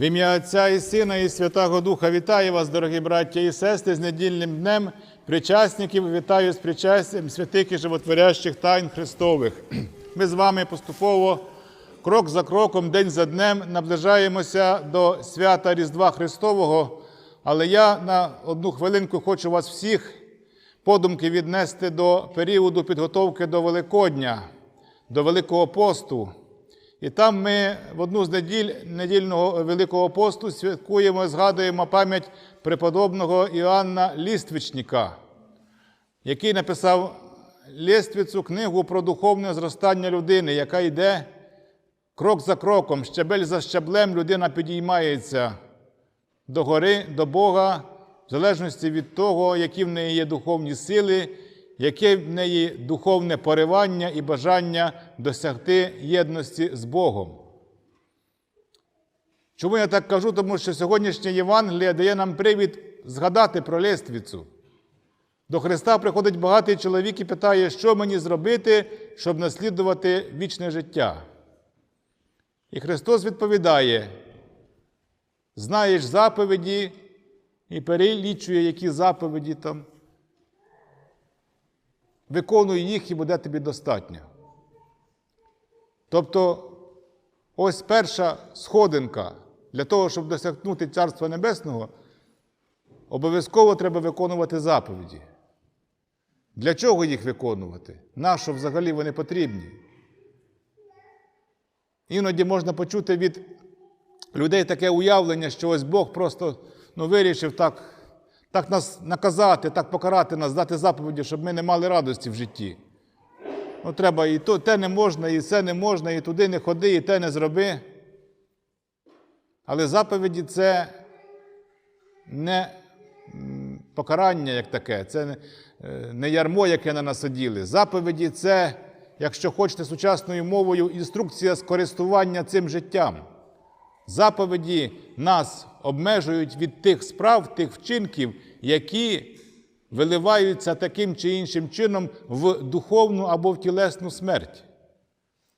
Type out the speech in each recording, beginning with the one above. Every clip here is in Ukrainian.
В ім'я Отця і Сина, і Святого Духа вітаю вас, дорогі браття і сестри, з недільним днем причасників. Вітаю з причастям святих і животворящих тайн Христових. Ми з вами поступово, крок за кроком, день за днем наближаємося до свята Різдва Христового. Але я на одну хвилинку хочу вас всіх подумки віднести до періоду підготовки до Великодня, до Великого посту. І там ми в одну з неділь недільного Великого посту святкуємо, згадуємо пам'ять преподобного Іоанна Ліствичника, який написав Лєствіцу книгу про духовне зростання людини, яка йде крок за кроком, щабель за щаблем людина підіймається до гори, до Бога, в залежності від того, які в неї є духовні сили, яке в неї духовне поривання і бажання досягти єдності з Богом. Чому я так кажу? Тому що сьогоднішнє Євангеліє дає нам привід згадати про Лествіцу. До Христа приходить багатий чоловік і питає, що мені зробити, щоб наслідувати вічне життя. І Христос відповідає: знаєш заповіді і перелічує, які заповіді там. Виконуй їх і буде тобі достатньо. Тобто, ось перша сходинка для того, щоб досягнути Царства Небесного, обов'язково треба виконувати заповіді. Для чого їх виконувати? Нащо взагалі вони потрібні? Іноді можна почути від людей таке уявлення, що ось Бог просто ну, вирішив так, так нас наказати, так покарати нас, дати заповіді, щоб ми не мали радості в житті. Ну, треба і то, те не можна, і це не можна, і туди не ходи, і те не зроби. Але заповіді це не покарання як таке, це не, е, не ярмо, яке на нас оділи. Заповіді це, якщо хочете сучасною мовою, інструкція з користування цим життям. Заповіді нас обмежують від тих справ, тих вчинків, які виливаються таким чи іншим чином в духовну або в тілесну смерть.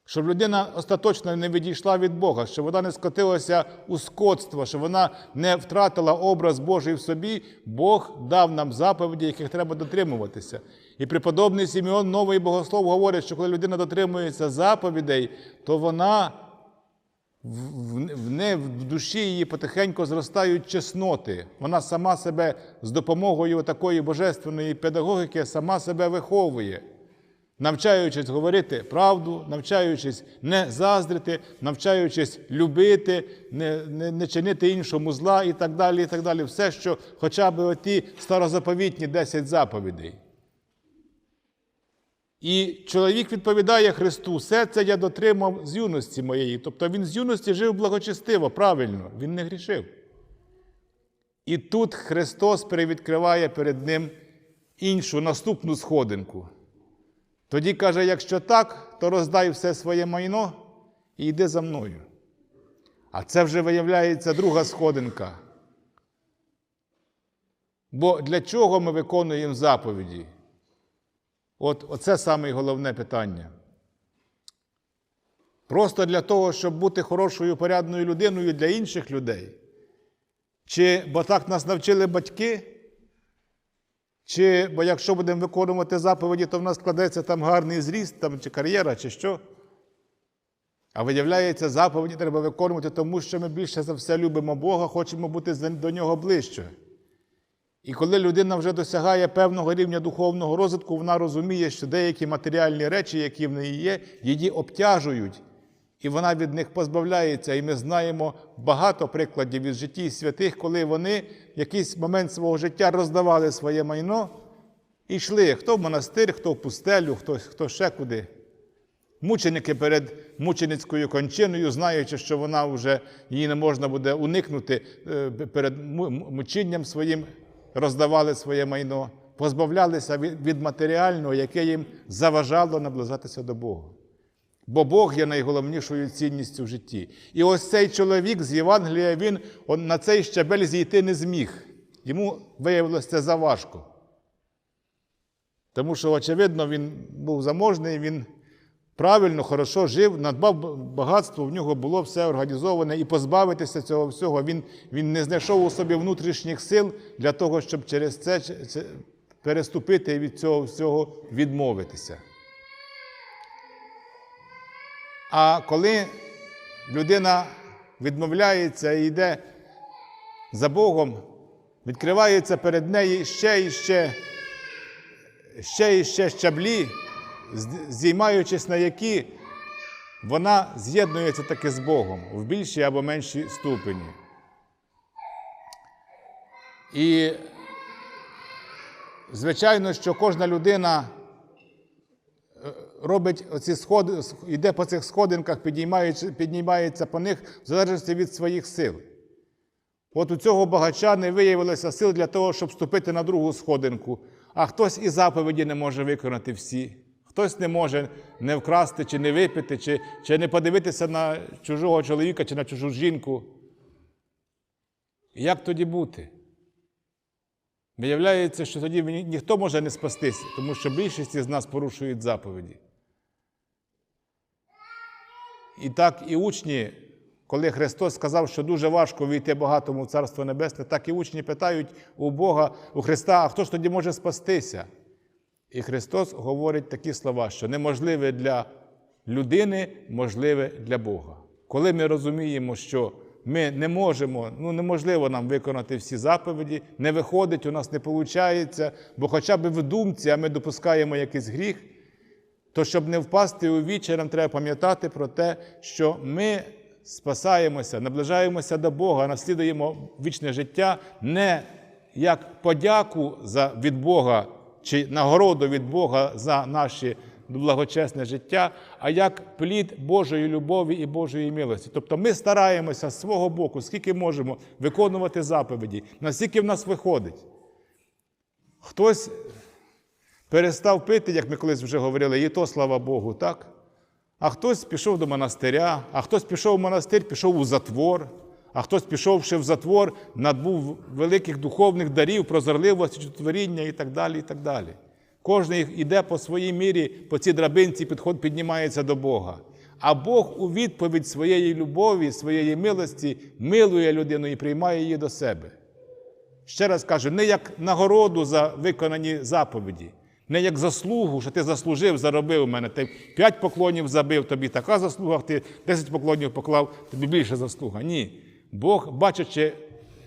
Щоб людина остаточно не відійшла від Бога, щоб вона не скотилася у скотство, щоб вона не втратила образ Божий в собі, Бог дав нам заповіді, яких треба дотримуватися. І преподобний Сімеон, новий богослов, говорить, що коли людина дотримується заповідей, то вона в, в, не, в душі її потихеньку зростають чесноти. Вона сама себе з допомогою такої божественної педагогіки сама себе виховує, навчаючись говорити правду, навчаючись не заздрити, навчаючись любити, не, не, не чинити іншому зла і так далі. і так далі. Все, що хоча б оті старозаповітні 10 заповідей. І чоловік відповідає Христу, все це я дотримав з юності моєї. Тобто він з юності жив благочестиво, правильно, він не грішив. І тут Христос перевідкриває перед ним іншу наступну сходинку. Тоді каже: якщо так, то роздай все своє майно і йди за мною. А це вже виявляється друга сходинка. Бо для чого ми виконуємо заповіді? От оце саме головне питання. Просто для того, щоб бути хорошою порядною людиною для інших людей. Чи бо так нас навчили батьки? Чи бо якщо будемо виконувати заповіді, то в нас складеться там гарний зріст, там, чи кар'єра, чи що? А виявляється, заповіді треба виконувати, тому що ми більше за все любимо Бога, хочемо бути до нього ближче. І коли людина вже досягає певного рівня духовного розвитку, вона розуміє, що деякі матеріальні речі, які в неї є, її обтяжують, і вона від них позбавляється. І ми знаємо багато прикладів із житті святих, коли вони в якийсь момент свого життя роздавали своє майно і йшли хто в монастир, хто в пустелю, хто, хто ще куди. Мученики перед мученицькою кончиною, знаючи, що вона вже її не можна буде уникнути е, перед мучінням своїм роздавали своє майно, позбавлялися від матеріального, яке їм заважало наближатися до Бога. Бо Бог є найголовнішою цінністю в житті. І ось цей чоловік з Євангелія, він на цей щабель зійти не зміг. Йому виявилося заважко. Тому що, очевидно, він був заможний, він правильно, хорошо жив, надбав багатство, в нього було все організоване, і позбавитися цього всього. Він, він не знайшов у собі внутрішніх сил для того, щоб через це, переступити і від цього всього відмовитися. А коли людина відмовляється і йде за Богом, відкриваються перед нею ще і ще, ще і ще щаблі, здіймаючись на які вона з'єднується таки з Богом в більшій або меншій ступені. І, звичайно, що кожна людина е, робить оці сходи, йде по цих сходинках, піднімається по них в залежності від своїх сил. От у цього багача не виявилося сил для того, щоб вступити на другу сходинку, а хтось і заповіді не може виконати всі. Хтось не може не вкрасти, чи не випити, чи, чи не подивитися на чужого чоловіка чи на чужу жінку. Як тоді бути? Виявляється, що тоді ніхто може не спастись, тому що більшість із нас порушують заповіді. І так і учні, коли Христос сказав, що дуже важко війти багатому в Царство Небесне, так і учні питають у Бога, у Христа, а хто ж тоді може спастися? І Христос говорить такі слова, що неможливе для людини, можливе для Бога. Коли ми розуміємо, що ми не можемо, ну неможливо нам виконати всі заповіді, не виходить, у нас не виходить, бо хоча б в думці, а ми допускаємо якийсь гріх, то щоб не впасти у вічі, нам треба пам'ятати про те, що ми спасаємося, наближаємося до Бога, наслідуємо вічне життя не як подяку за, від Бога чи нагороду від Бога за наше благочесне життя, а як плід Божої любові і Божої милості. Тобто ми стараємося з свого боку, скільки можемо, виконувати заповіді, наскільки в нас виходить. Хтось перестав пити, як ми колись вже говорили, і то слава Богу, так? А хтось пішов до монастиря, а хтось пішов в монастир, пішов у затвор, а хтось пішовши в затвор, надбув великих духовних дарів, прозорливості, чудотворіння і так далі. і так далі. Кожен іде по своїй мірі, по цій драбинці підход, піднімається до Бога. А Бог у відповідь своєї любові, своєї милості милує людину і приймає її до себе. Ще раз кажу, не як нагороду за виконані заповіді, не як заслугу, що ти заслужив, заробив у мене. Ти п'ять поклонів забив, тобі така заслуга, ти 10 поклонів поклав, тобі більше заслуга. Ні. Бог, бачачи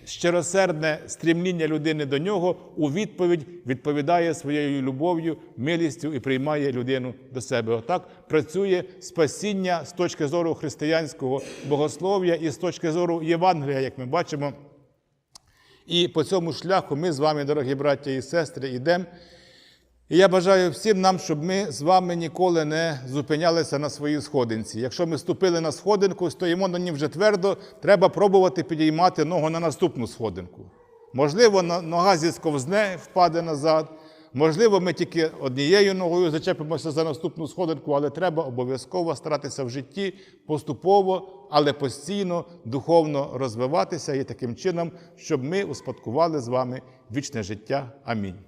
щиросердне стрімління людини до нього, у відповідь відповідає своєю любов'ю, милістю і приймає людину до себе. Отак працює спасіння з точки зору християнського богослов'я і з точки зору Євангелія, як ми бачимо. І по цьому шляху ми з вами, дорогі браття і сестри, йдемо. І я бажаю всім нам, щоб ми з вами ніколи не зупинялися на своїй сходинці. Якщо ми ступили на сходинку, стоїмо на ній вже твердо, треба пробувати підіймати ногу на наступну сходинку. Можливо, нога зісковзне, впаде назад. Можливо, ми тільки однією ногою зачепимося за наступну сходинку, але треба обов'язково старатися в житті поступово, але постійно духовно розвиватися і таким чином, щоб ми успадкували з вами вічне життя. Амінь.